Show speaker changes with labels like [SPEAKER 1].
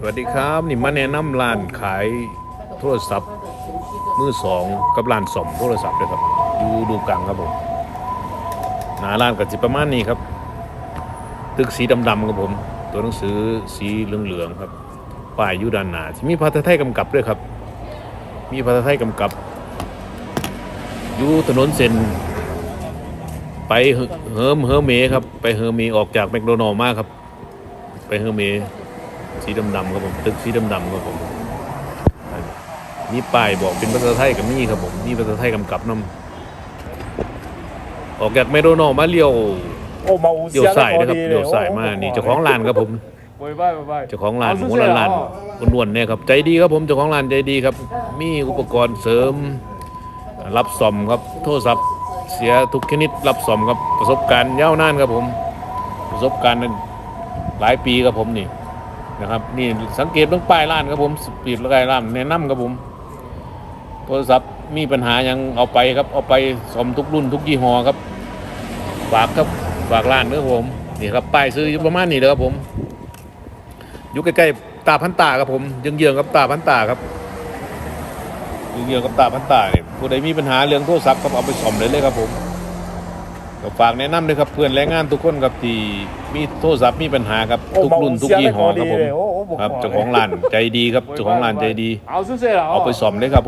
[SPEAKER 1] สวัสดีครับนี่มาแนะนำร้านขายโทรศัพท์มือสองกับร้านสมโทรศัพท์ด้วยครับอยู่ดูกลางครับผมหน้าร้านก็จะประมาณนี้ครับ ตึกสีดำๆครับผม ตัวหนังสือสีเหลืองๆครับป้ายอยู่ด้านหน้าที่มีภาษาไทยกำกับด้วยครับ มีภาษาไทยกำกับอยู่ถนนเส้นไปเฮิมเฮอเมครับ ไปเฮอเมออกจากแมคโดนัลล์มาครับ ไปเฮอเม สีดำๆครับผมตึกสีดำๆครับผมมีป้ายบอกเป็นภาษาไทยกับนี่ครับผมนี่ภาษาไทยกำกับนำออกจากแมคโดนัลล์มาเลี้ยว
[SPEAKER 2] โอ้มาอู
[SPEAKER 1] เลี้ยวซ้ายนะครับเลี้ยวซ้ายมานี่เจ้าของร้านครับผม
[SPEAKER 2] บายบายบาย
[SPEAKER 1] เจ้าของร้านหัวละร้านอ้วนๆเนี่ยครับใจดีครับผมเจ้าของร้านใจดีครับ มีอุปกรณ์เสริม รับซ่อมครับโทรศัพท์เสียทุกชนิดรับซ่อมครับประสบการณ์ยาวนานครับผม ประสบการณ์หลายปีครับผมนี่ นะครับนี่สังเกตเบื้องป้ายร้านครับผมสปีดละไกร้านแนะนำครับผมโทรศัพท์มีปัญหายังเอาไปครับเอาไปซ่อมทุกรุ่นทุกยี่ห้อครับ ฝากครับฝากร้านด้วยครับผมนี่ครับป้ายซื้ออยู่ประมาณนี้เลยครับผมอยู่ใกล้ๆตาพันตาครับผมเยื้องๆกับตาพันตาครับเยื้องๆกับตาพันตาเนี่ยผู้ใดมีปัญหาเรื่องโทรศัพท์ก็เอาไปซ่อมเลยเลยครับผม ก็ฝากแนะนำเลยครับเพื่อนแรงงานทุกคนครับที่มีโทรศัพท์มีปัญหาครับ
[SPEAKER 2] โอ้
[SPEAKER 1] ทุก
[SPEAKER 2] มา
[SPEAKER 1] รุ่
[SPEAKER 2] อู
[SPEAKER 1] นทุก
[SPEAKER 2] เสีย
[SPEAKER 1] ยี่
[SPEAKER 2] ไม่
[SPEAKER 1] ห้
[SPEAKER 2] พ
[SPEAKER 1] อ
[SPEAKER 2] อ
[SPEAKER 1] ค
[SPEAKER 2] ดี
[SPEAKER 1] รับผ
[SPEAKER 2] เล
[SPEAKER 1] ม
[SPEAKER 2] ยโอ้โอ้บอก
[SPEAKER 1] ครับเจ้าของร้านใจดีครับเจ้าของร้านใจดี
[SPEAKER 2] เอาสุดเสียแล้ว
[SPEAKER 1] เอาไปซ่อมเลยครับ